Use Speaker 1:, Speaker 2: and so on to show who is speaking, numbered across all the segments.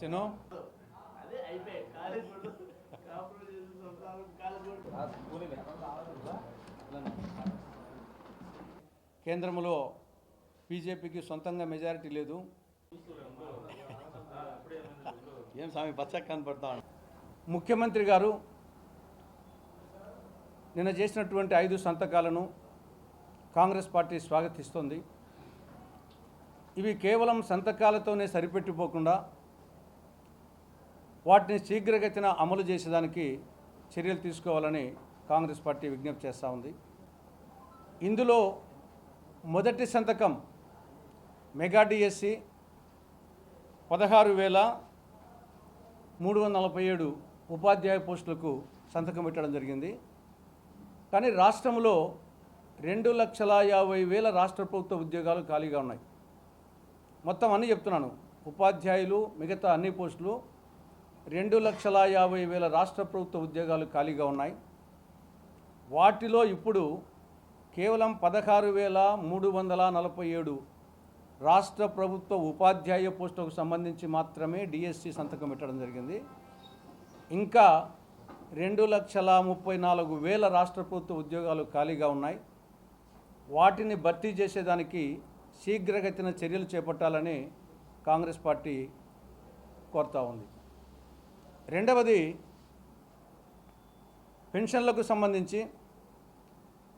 Speaker 1: సినో కేంద్రంలో బీజేపీకి సొంతంగా మెజారిటీ లేదు. ఏం స్వామి పచ్చగా కనపడతా ముఖ్యమంత్రి గారు నిన్న చేసినటువంటి ఐదు సంతకాలను కాంగ్రెస్ పార్టీ స్వాగతిస్తోంది. ఇవి కేవలం సంతకాలతోనే సరిపెట్టిపోకుండా వాటిని శీఘ్రగతిన అమలు చేసేదానికి చర్యలు తీసుకోవాలని కాంగ్రెస్ పార్టీ విజ్ఞప్తి చేస్తూ ఉంది. ఇందులో మొదటి సంతకం మెగా డిఎస్సి పదహారు వేల మూడు వందల నలభై ఏడు ఉపాధ్యాయ పోస్టులకు సంతకం పెట్టడం జరిగింది. కానీ రాష్ట్రంలో రెండు లక్షల యాభై వేల రాష్ట్ర ప్రభుత్వ ఉద్యోగాలు ఖాళీగా ఉన్నాయి. మొత్తం అన్నీ చెప్తున్నాను. ఉపాధ్యాయులు మిగతా అన్ని పోస్టులు రెండు లక్షల యాభై వేల రాష్ట్ర ప్రభుత్వ ఉద్యోగాలు ఖాళీగా ఉన్నాయి. వాటిలో ఇప్పుడు కేవలం పదహారు వేల మూడు వందల నలభై ఏడు రాష్ట్ర ప్రభుత్వ ఉపాధ్యాయ పోస్టులకు సంబంధించి మాత్రమే డిఎస్సి సంతకం పెట్టడం జరిగింది. ఇంకా రెండు లక్షల ముప్పై నాలుగు వేల రాష్ట్ర ప్రభుత్వ ఉద్యోగాలు ఖాళీగా ఉన్నాయి. వాటిని భర్తీ చేసేదానికి శీఘ్రగతిన చర్యలు చేపట్టాలని కాంగ్రెస్ పార్టీ కోరుతా ఉంది. రెండవది పెన్షన్లకు సంబంధించి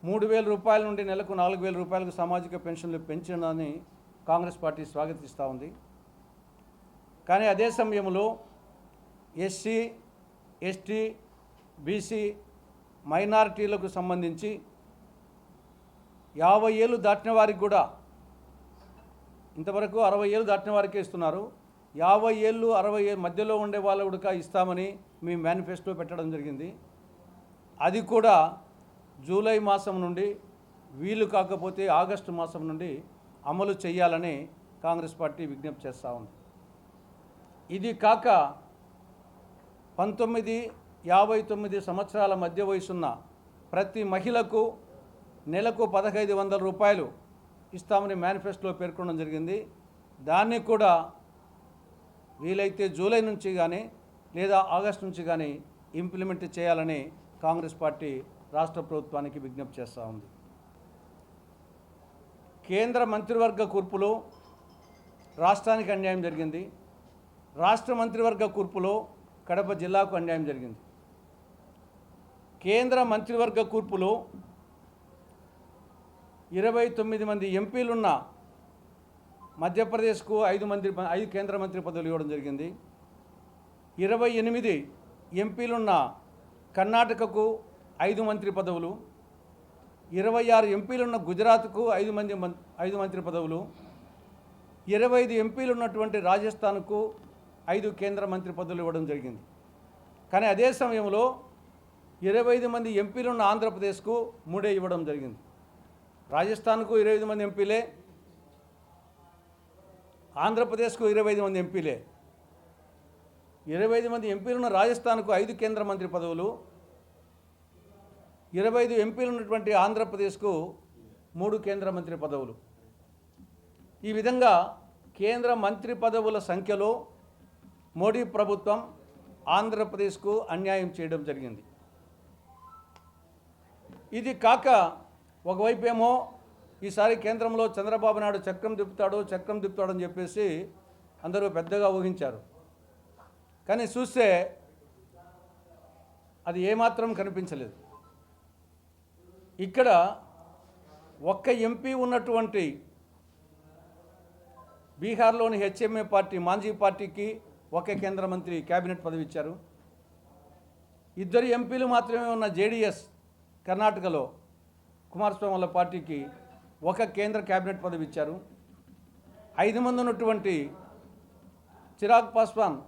Speaker 1: మూడు వేల రూపాయల నుండి నెలకు నాలుగు వేల రూపాయలకు సామాజిక పెన్షన్లు పెంచడాన్ని కాంగ్రెస్ పార్టీ స్వాగతిస్తూ ఉంది. కానీ అదే సమయంలో ఎస్సీ ఎస్టీ బీసీ మైనారిటీలకు సంబంధించి యాభై ఏళ్ళు దాటిన వారికి కూడా ఇంతవరకు అరవై ఏళ్ళు దాటిన వారికే ఇస్తున్నారు. యాభై ఏళ్ళు అరవై మధ్యలో ఉండే వాళ్ళ కూడా ఇస్తామని మీ మేనిఫెస్టో పెట్టడం జరిగింది. అది కూడా జూలై మాసం నుండి వీలు కాకపోతే ఆగస్టు మాసం నుండి అమలు చేయాలని కాంగ్రెస్ పార్టీ విజ్ఞప్తి చేస్తూ ఉంది. ఇది కాక పంతొమ్మిది యాభై తొమ్మిది సంవత్సరాల మధ్య వయసున్న ప్రతి మహిళకు నెలకు పదహైదు వందల రూపాయలు ఇస్తామని మేనిఫెస్టోలో పేర్కొనడం జరిగింది. దాన్ని కూడా వీలైతే జూలై నుంచి కానీ లేదా ఆగస్టు నుంచి కానీ ఇంప్లిమెంట్ చేయాలని కాంగ్రెస్ పార్టీ రాష్ట్ర ప్రభుత్వానికి విజ్ఞప్తి చేస్తూ ఉంది. కేంద్ర మంత్రివర్గ కూర్పులో రాష్ట్రానికి అన్యాయం జరిగింది. రాష్ట్ర మంత్రివర్గ కూర్పులో కడప జిల్లాకు అన్యాయం జరిగింది. కేంద్ర మంత్రివర్గ కూర్పులో ఇరవై తొమ్మిది మంది ఎంపీలున్న మధ్యప్రదేశ్కు ఐదు మంది ఐదు కేంద్ర మంత్రి పదవులు ఇవ్వడం జరిగింది. ఇరవై ఎనిమిది ఎంపీలున్న కర్ణాటకకు ఐదు మంత్రి పదవులు. ఇరవై ఆరు ఎంపీలున్న గుజరాత్కు ఐదు మంది మం- ఐదు మంత్రి పదవులు. ఇరవై ఐదు ఎంపీలు ఉన్నటువంటి రాజస్థాన్కు ఐదు కేంద్ర మంత్రి పదవులు ఇవ్వడం జరిగింది. కానీ అదే సమయంలో ఇరవై ఐదు మంది ఎంపీలున్న ఆంధ్రప్రదేశ్కు మూడే ఇవ్వడం జరిగింది. రాజస్థాన్కు ఇరవై ఐదు మంది ఎంపీలే ఆంధ్రప్రదేశ్కు ఇరవై ఐదు మంది ఎంపీలే. ఇరవై ఐదు మంది ఎంపీలున్న రాజస్థాన్కు ఐదు కేంద్ర మంత్రి పదవులు. ఇరవై ఐదు ఎంపీలు ఉన్నటువంటి ఆంధ్రప్రదేశ్కు మూడు కేంద్ర మంత్రి పదవులు. ఈ విధంగా కేంద్ర మంత్రి పదవుల సంఖ్యలో మోడీ ప్రభుత్వం ఆంధ్రప్రదేశ్కు అన్యాయం చేయడం జరిగింది. ఇది కాక ఒకవైపేమో ఈసారి కేంద్రంలో చంద్రబాబు నాయుడు చక్రం తిప్పుతాడు చక్రం తిప్పుతాడని చెప్పేసి అందరూ పెద్దగా ఊహించారు. కానీ చూస్తే అది ఏమాత్రం కనిపించలేదు. ఇక్కడ ఒక్క ఎంపీ ఉన్నటువంటి బీహార్లోని హెచ్ఎంఏ పార్టీ మాంజీ పార్టీకి ఒకే కేంద్ర మంత్రి కేబినెట్ పదవి ఇచ్చారు. ఇద్దరు ఎంపీలు మాత్రమే ఉన్న జేడీఎస్ కర్ణాటకలో కుమారస్వామి వాళ్ళ పార్టీకి ఒక కేంద్ర కేబినెట్ పదవి ఇచ్చారు. ఐదు మంది ఉన్నటువంటి చిరాగ్ పాస్వాన్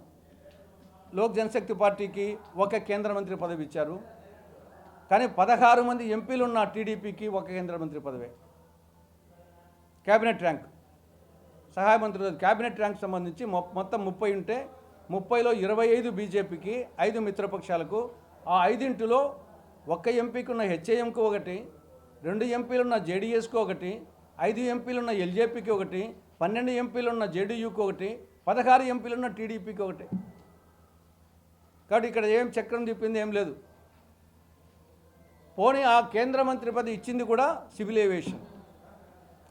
Speaker 1: లోక్ జనశక్తి పార్టీకి ఒక కేంద్ర మంత్రి పదవి ఇచ్చారు. కానీ పదహారు మంది ఎంపీలు ఉన్న టీడీపీకి ఒక కేంద్ర మంత్రి పదవి. Cabinet rank. సహాయ మంత్రి క్యాబినెట్ ర్యాంక్ సంబంధించి మొ- మొత్తం ముప్పై ఉంటే ముప్పైలో ఇరవై ఐదు బీజేపీకి ఐదు మిత్రపక్షాలకు ఆ ఐదింటిలో ఒక్క ఎంపీకి ఉన్న హెచ్ఏఎంకు ఒకటి రెండు ఎంపీలున్న జేడీఎస్కు ఒకటి ఐదు ఎంపీలున్న ఎల్జేపీకి ఒకటి పన్నెండు ఎంపీలున్న జేడీయూకి ఒకటి పదహారు ఎంపీలున్న టీడీపీకి ఒకటి. కాబట్టి ఇక్కడ ఏం చక్రం తిప్పింది ఏం లేదు. పోనీ ఆ కేంద్ర మంత్రి పదవి ఇచ్చింది కూడా సివిల్ ఏవియేషన్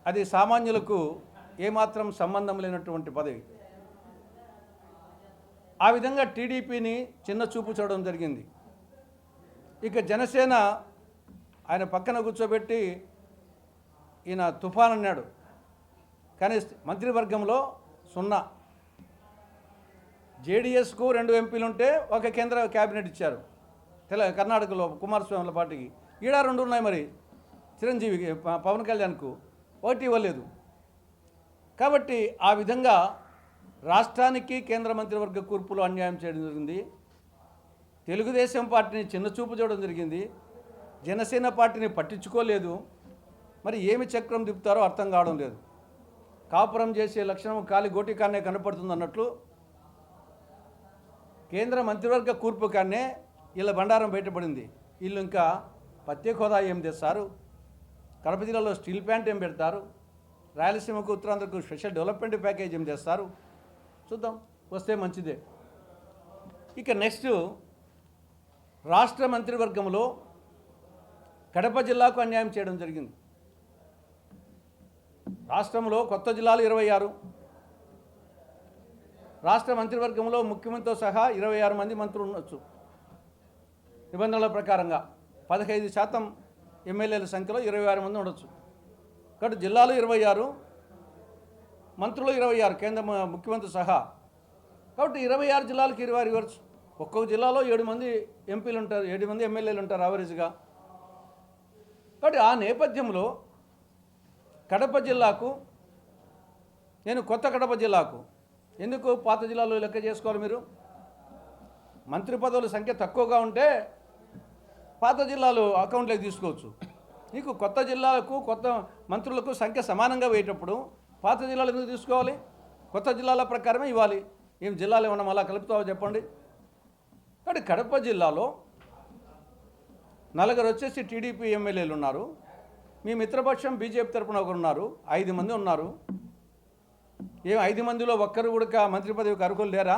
Speaker 1: అది సామాన్యులకు ఏమాత్రం సంబంధం లేనటువంటి పదవి. ఆ విధంగా టీడీపీని చిన్న చూపు చూడడం జరిగింది. ఇక జనసేన ఆయన పక్కన కూర్చోబెట్టి ఈయన తుఫాన్ అన్నాడు కానీ మంత్రివర్గంలో సున్నా. జేడీఎస్కు రెండు ఎంపీలు ఉంటే ఒక కేంద్ర క్యాబినెట్ ఇచ్చారు. తెల కర్ణాటకలో కుమారస్వామిల పార్టీకి. ఈడ రెండు ఉన్నాయి మరి. చిరంజీవికి పవన్ కళ్యాణ్కు. ఒకటి ఇవ్వలేదు. కాబట్టి ఆ విధంగా రాష్ట్రానికి కేంద్ర మంత్రివర్గ కూర్పులో అన్యాయం చేయడం జరిగింది. తెలుగుదేశం పార్టీని చిన్న చూపు చూడడం జరిగింది. జనసేన పార్టీని పట్టించుకోలేదు. మరి ఏమి చక్రం తిప్పుతారో అర్థం కావడం లేదు. కాపురం చేసే లక్షణం కాలి గోటికాన్నే కనపడుతుంది అన్నట్లు కేంద్ర మంత్రివర్గ కూర్పు కానే వీళ్ళ బండారం బయటపడింది. వీళ్ళు ఇంకా ప్రత్యేక హోదా ఏం తెస్తారు? కడప జిల్లాలో స్టీల్ ప్లాంట్ ఏం పెడతారు? రాయలసీమకు ఉత్తరాంధ్రకు స్పెషల్ డెవలప్మెంట్ ప్యాకేజ్ ఏం చేస్తారు చూద్దాం. వస్తే మంచిదే. ఇక నెక్స్ట్ రాష్ట్ర మంత్రివర్గంలో కడప జిల్లాకు అన్యాయం చేయడం జరిగింది. రాష్ట్రంలో కొత్త జిల్లాలు ఇరవై ఆరు. రాష్ట్ర మంత్రివర్గంలో ముఖ్యమంత్రితో సహా ఇరవై ఆరు మంది మంత్రులు ఉండొచ్చు. నిబంధనల ప్రకారంగా పదహైదు శాతం ఎమ్మెల్యేల సంఖ్యలో ఇరవై ఆరు మంది ఉండొచ్చు. కాబట్టి జిల్లాలు ఇరవై ఆరు మంత్రులు ఇరవై ఆరు కేంద్ర ముఖ్యమంత్రి సహా. కాబట్టి ఇరవై ఆరు జిల్లాలకు ఇరవై ఆరు ఇవ్వచ్చు. ఒక్కొక్క జిల్లాలో ఏడు మంది ఎంపీలు ఉంటారు ఏడు మంది ఎమ్మెల్యేలు ఉంటారు యావరేజ్గా కాబట్టి ఆ నేపథ్యంలో కడప జిల్లాకు నేను కొత్త కడప జిల్లాకు ఎందుకు పాత జిల్లాలో లెక్క చేసుకోవాలి మీరు? మంత్రి పదవుల సంఖ్య తక్కువగా ఉంటే పాత జిల్లాలు అకౌంట్లోకి తీసుకోవచ్చు. నీకు కొత్త జిల్లాలకు కొత్త మంత్రులకు సంఖ్య సమానంగా వేయేటప్పుడు పాత జిల్లాలు ఎందుకు తీసుకోవాలి? కొత్త జిల్లాల ప్రకారమే ఇవ్వాలి. ఏం జిల్లాలు ఏమన్నా మళ్ళా కలుపుతావో చెప్పండి. కాబట్టి కడప జిల్లాలో నలుగురు వచ్చేసి టీడీపీ ఎమ్మెల్యేలు ఉన్నారు. మీ మిత్రపక్షం బీజేపీ తరపున ఒకరు ఉన్నారు. ఐదు మంది ఉన్నారు. ఏం ఐదు మందిలో ఒక్కరు కూడా మంత్రి పదవికి అర్హులు లేరా?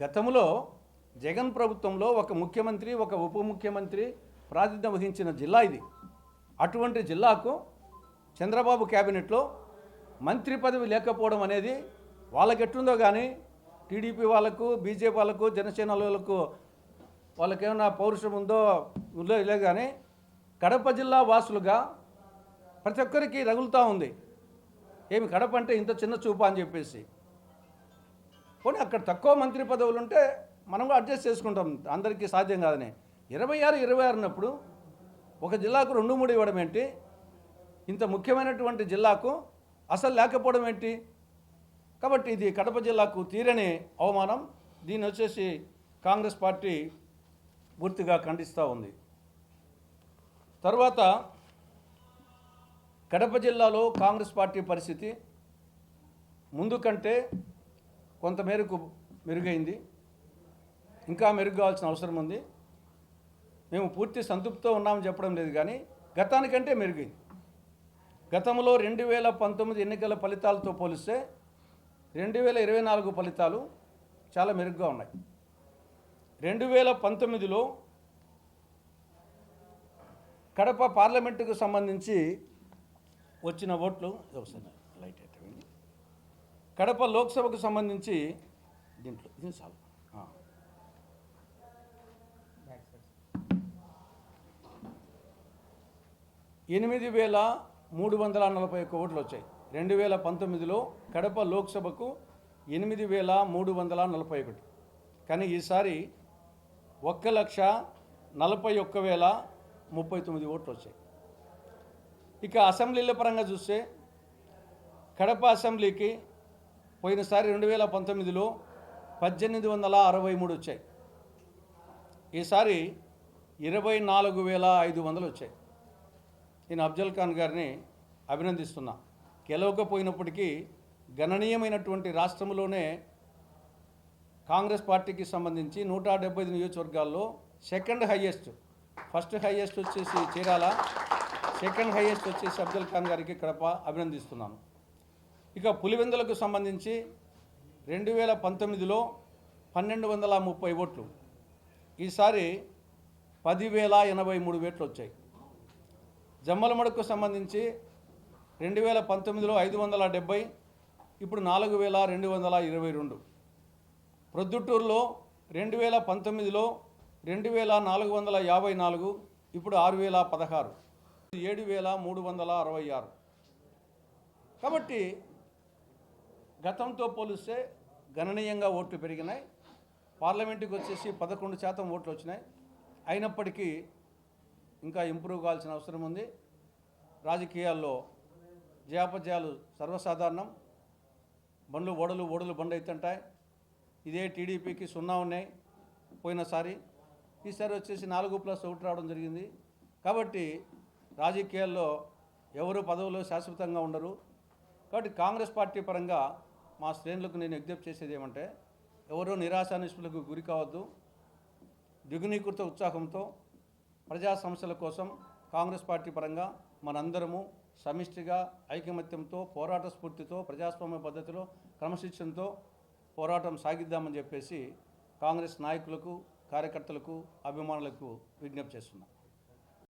Speaker 1: గతంలో జగన్ ప్రభుత్వంలో ఒక ముఖ్యమంత్రి ఒక ఉప ముఖ్యమంత్రి ప్రాతినిధ్యం వహించిన జిల్లా ఇది. అటువంటి జిల్లాకు చంద్రబాబు క్యాబినెట్లో మంత్రి పదవి లేకపోవడం అనేది వాళ్ళకి ఎట్లుందో కానీ టీడీపీ వాళ్ళకు బీజేపీ వాళ్ళకు జనసేన వాళ్ళకు వాళ్ళకేమైనా పౌరుషం ఉందో ఉందో లేదు కానీ కడప జిల్లా వాసులుగా ప్రతి ఒక్కరికి రగులుతూ ఉంది. ఏమి కడప అంటే ఇంత చిన్న చూపు అని చెప్పేసి. పోనీ అక్కడ తక్కువ మంత్రి పదవులు ఉంటే మనం కూడా అడ్జస్ట్ చేసుకుంటాం. అందరికీ సాధ్యం కాదని. ఇరవై ఆరు ఇరవై ఆరు ఉన్నప్పుడు ఒక జిల్లాకు రెండు మూడు ఇవ్వడం ఏంటి? ఇంత ముఖ్యమైనటువంటి జిల్లాకు అసలు లేకపోవడం ఏంటి? కాబట్టి ఇది కడప జిల్లాకు తీరని అవమానం. దీన్ని వచ్చేసి కాంగ్రెస్ పార్టీ పూర్తిగా ఖండిస్తూ ఉంది. తర్వాత కడప జిల్లాలో కాంగ్రెస్ పార్టీ పరిస్థితి ముందు కంటే కొంతమేరకు మెరుగైంది. ఇంకా మెరుగు అవసరం ఉంది. మేము పూర్తి సంతృప్తితో ఉన్నామని చెప్పడం లేదు కానీ గతానికంటే మెరుగైంది. గతంలో రెండు వేల పంతొమ్మిది ఎన్నికల ఫలితాలతో పోలిస్తే రెండు వేల ఇరవై నాలుగు ఫలితాలు చాలా మెరుగ్గా ఉన్నాయి. రెండు వేల పంతొమ్మిదిలో కడప పార్లమెంటుకు సంబంధించి వచ్చిన ఓట్లు ఒకసారి లైట్ అయిపోయింది కడప లోక్సభకు సంబంధించి దీంట్లో ఇది చాలు. ఎనిమిది వేల మూడు వందల నలభై ఒక్క ఓట్లు వచ్చాయి. రెండు వేల పంతొమ్మిదిలో కడప లోక్సభకు ఎనిమిది వేల మూడు వందల నలభై ఒకటి. కానీ ఈసారి ఒక్క లక్ష నలభై ఒక్క వేల ముప్పై తొమ్మిది ఓట్లు వచ్చాయి. ఇక అసెంబ్లీల పరంగా చూస్తే కడప అసెంబ్లీకి పోయినసారి రెండు వేల పంతొమ్మిదిలో పద్దెనిమిది వందల అరవై మూడు వచ్చాయి. ఈసారి ఇరవై నాలుగు వేల ఐదు వందలు వచ్చాయి. నేను అఫ్జల్ ఖాన్ గారిని అభినందిస్తున్నా. గెలవకపోయినప్పటికీ గణనీయమైనటువంటి రాష్ట్రంలోనే కాంగ్రెస్ పార్టీకి సంబంధించి నూట డెబ్బై ఐదు నియోజకవర్గాల్లో సెకండ్ హైయెస్ట్ ఫస్ట్ హైయెస్ట్ వచ్చేసి చీరాల సెకండ్ హైయెస్ట్ వచ్చేసి అబ్దుల్ ఖాన్ గారికి కడప అభినందిస్తున్నాను. ఇక పులివెందులకు సంబంధించి రెండు వేల పంతొమ్మిదిలో పన్నెండు వందల ముప్పై ఓట్లు ఈసారి పదివేల ఎనభై మూడు ఓట్లు వచ్చాయి. జమ్మలమడుకు సంబంధించి రెండు వేల పంతొమ్మిదిలో ఐదు వందల డెబ్బై ఇప్పుడు నాలుగు వేల రెండు వందల ఇరవై రెండు. ప్రొద్దుటూరులో రెండు వేల పంతొమ్మిదిలో రెండు వేల నాలుగు వందల యాభై నాలుగు ఇప్పుడు ఆరు వేల పదహారు. ఏడు వేల మూడు వందల అరవై ఆరు. కాబట్టి గతంతో పోలిస్తే గణనీయంగా ఓట్లు పెరిగినాయి. పార్లమెంటుకి వచ్చేసి పదకొండు శాతం ఓట్లు వచ్చినాయి. అయినప్పటికీ ఇంకా ఇంప్రూవ్ కావాల్సిన అవసరం ఉంది. రాజకీయాల్లో జయాపజయాలు సర్వసాధారణం. బండ్లు ఓడలు ఓడలు బండ్ అవుతుంటాయి ఇదే టీడీపీకి సున్నా ఉన్నాయి పోయినసారి. ఈసారి వచ్చేసి నాలుగు ప్లస్ ఒకటి రావడం జరిగింది. కాబట్టి రాజకీయాల్లో ఎవరు పదవులు శాశ్వతంగా ఉండరు. కాబట్టి కాంగ్రెస్ పార్టీ పరంగా మా శ్రేణులకు నేను విజ్ఞప్తి చేసేది ఏమంటే ఎవరో నిరాశానిష్ఠులకు గురి కావద్దు. ద్విగుణీకృత ఉత్సాహంతో ప్రజా సమస్యల కోసం కాంగ్రెస్ పార్టీ పరంగా మనందరము సమిష్టిగా ఐకమత్యంతో పోరాట స్ఫూర్తితో ప్రజాస్వామ్య పద్ధతిలో క్రమశిక్షణతో పోరాటం సాగిద్దామని చెప్పేసి కాంగ్రెస్ నాయకులకు కార్యకర్తలకు అభిమానులకు విజ్ఞప్తి చేస్తున్నాం.